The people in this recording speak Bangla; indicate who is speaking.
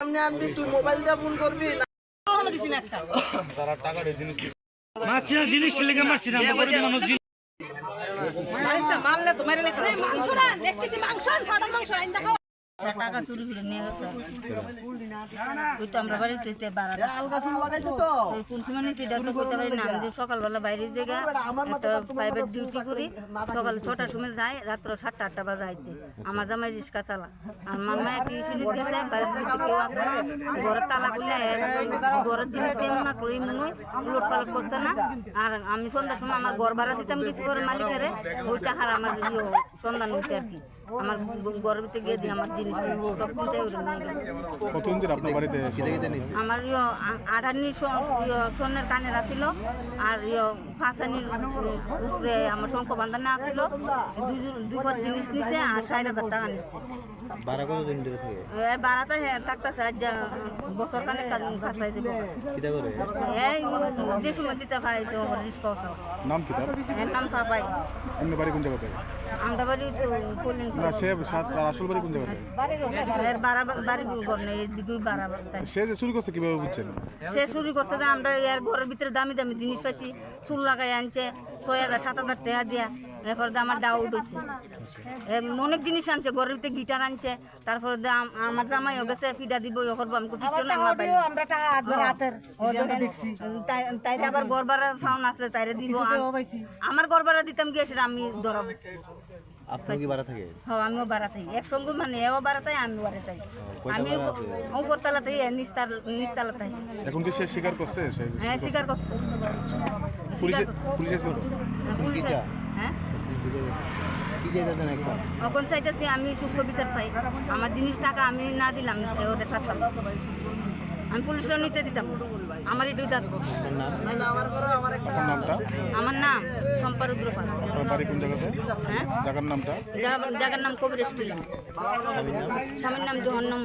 Speaker 1: সামনে আনবি তুই মোবাইল দিয়ে ফোন করবি না?
Speaker 2: মারছি না জিনিসটা লেগে মারছি না আমরা গরিব মানুষ জিনিস
Speaker 3: মাংস না দেখতেছি মাংস মাংস আইন দেখাও।
Speaker 4: প্রাইভেট ডিউটি করি সকাল ছটার সময় রাত্র সাতটা, আটটা বাজে আমার জামাই রিক্সা চালা। আর আমার গেছে, বাড়ির কেউ না, ঘরের ঘরের পালট করছে না। আর আমি সন্ধ্যার সময় আমার ঘর ভাড়া দিতাম কিছু করে মালিকের, ওইটা টাকার আমার ইয়ে সন্ধান হচ্ছে আর কি। আমার ভিতরে গিয়ে দিয়ে আমার জিনিস সব চিন্তাই ওরা নিয়ে
Speaker 5: আপনার বাড়িতে
Speaker 4: আমার ইয়ে আ- আঠানি ইয়ে স্বর্ণের কানের আর ইয়ে ফাঁসানির উপরে আমার শঙ্খ বান্ধানে আছিল। দুই দুই জিনিস নিছে আর ষাট হাজার টাকা নিচ্ছে
Speaker 6: ভাড়া কতদিন ধরে থাকে?
Speaker 4: বাড়াতে থাকতেছে আজ যা বছর কানে যাব
Speaker 6: কিটা করে?
Speaker 4: এই যে সময় দিতে পাই তো রিস্ক
Speaker 5: নাম কি তার?
Speaker 4: নাম পাপাই।
Speaker 5: এমনি বাড়ি কোন জায়গাতে?
Speaker 4: আমরা বাড়ি তো
Speaker 5: না সে তার আসল বাড়ি কোন জায়গাতে?
Speaker 4: এর বাড়া বাড়ি ঘর নেই এদিকেই বাড়া
Speaker 5: সে যে চুরি করছে কীভাবে বুঝছেন?
Speaker 4: সে চুরি করতে আমরা এর ঘরের ভিতরে দামি দামি জিনিস পাইছি চুল লাগাই আনছে ছয় হাজার সাত হাজার টাকা দিয়া। এরপর আমার ডাউট হয়েছে এ, অনেক জিনিস আনছে ঘরের ভিতরে গিটার আনছে তারপরে আম- আমার জামাইও গেছে ফিডা দিব ইয়ে করব আমি ফিটো না আমার বাড়ি। তাই- আবার ঘর ভাড়া ফাউন আসলে তাইরে দিব আমার ঘর ভাড়া দিতাম গিয়ে সেটা আমি ধরাবো
Speaker 6: আপনি কি ভাড়া থাকে?
Speaker 4: হ্যাঁ আমিও বাড়াতাই একসঙ্গে মানে এও আমিও আমি
Speaker 6: ভাড়া আছে?
Speaker 4: উপরতলাতেই নিস্তাল নিস্তালাতাই
Speaker 5: এখন কি সে স্বীকার করছে?
Speaker 4: হ্যাঁ স্বীকার করছে।
Speaker 5: পুলিশে
Speaker 4: স্বীকার করছে। হ্যাঁ, পুলিশ
Speaker 6: কিটা?
Speaker 4: আসছে। হ্যাঁ।
Speaker 6: কি চাইতেছেন একবার
Speaker 4: এখন চাইতেছি আমি সুস্থ বিচার পাই। আমার জিনিস টাকা আমি না দিলাম ওটা ছাড়তাম। আমি পুলিশেও নিতে দিতাম। আমার দুই দাবি আমার নাম সম্পারুদ্র পাল।
Speaker 5: আপনার বাড়ি কোন জায়গাতে?
Speaker 4: হ্যাঁ?
Speaker 5: জায়গার নামটা?
Speaker 4: জায়গার নাম কবির স্টিল স্বামীর নাম জহন্নম